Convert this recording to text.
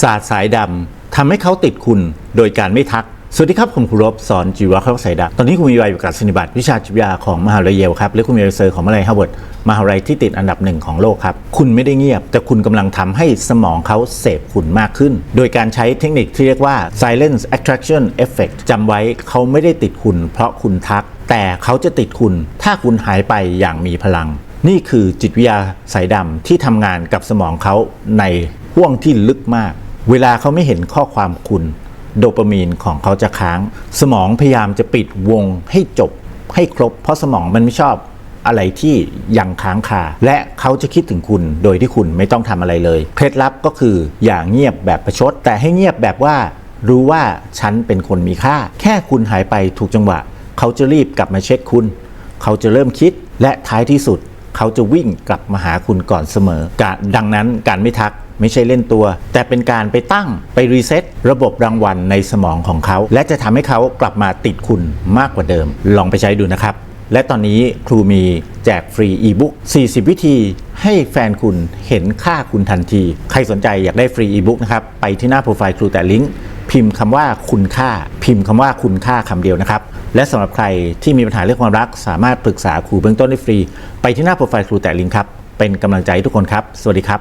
ศาสตร์สายดำทำให้เขาติดคุณโดยการไม่ทัก สวัสดีครับ ผมครูรบสอนจีวะเข้าสายดำตอนนี้คุณมีใบประกาศนียบัตรวิชาจิตวิทยาของมหาวิทยาลัยเยลครับและคุณมีเซอร์ของมหาวิทยาลัยฮาร์วาร์ดมหาวิทยาลัยที่ติดอันดับหนึ่งของโลกครับ คุณไม่ได้เงียบ แต่คุณกำลังทำให้สมองเขาเสพคุณมากขึ้น โดยการใช้เทคนิคที่เรียกว่า silence attraction effect จำไว้เขาไม่ได้ติดคุณ เพราะคุณทัก แต่เขาจะติดคุณ ถ้าคุณหายไปอย่างมีพลัง นี่คือจิตวิทยาสายดำที่ทำงานกับสมองเขาในห่วงที่ลึกมาก เวลาเขาไม่เห็นข้อความคุณ โดปามีนของเขาจะค้าง สมองพยายามจะปิดวงให้จบให้ครบ เพราะสมองมันไม่ชอบอะไรที่ยังค้างคา และเขาจะคิดถึงคุณโดยที่คุณไม่ต้องทำอะไรเลย เคล็ดลับก็คืออย่าเงียบแบบประชด แต่ให้เงียบแบบว่า รู้ว่าฉันเป็นคนมีค่า แค่คุณหายไปถูกจังหวะ เขาจะรีบกลับมาเช็คคุณ เขาจะเริ่มคิดและท้ายที่สุด เขาจะวิ่งกลับมาหาคุณก่อนเสมอกะดังนั้นการไม่ทัก ไม่ใช่เล่นตัว แต่เป็นการไปตั้งไปรีเซ็ตระบบรางวัลในสมองของเขา และจะทำให้เขากลับมาติดคุณมากกว่าเดิม ลองไปใช้ดูนะครับ และตอนนี้ครูมีแจกฟรีอีบุ๊ก40 วิธีให้แฟนคุณเห็นค่าคุณทันที ใครสนใจอยากได้ฟรีอีบุ๊กนะครับไปที่หน้าโปรไฟล์ครูแต่ลิงก์พิมพ์คำว่าคุณค่า พิมพ์คำว่าคุณค่าคำเดียวนะครับ และสำหรับใครที่มีปัญหาเรื่องความรัก สามารถปรึกษาครูเบื้องต้นได้ฟรี ไปที่หน้าโปรไฟล์ครูแต่ลิงก์ครับ เป็นกำลังใจใทุกคนครับ สวัสดีครับ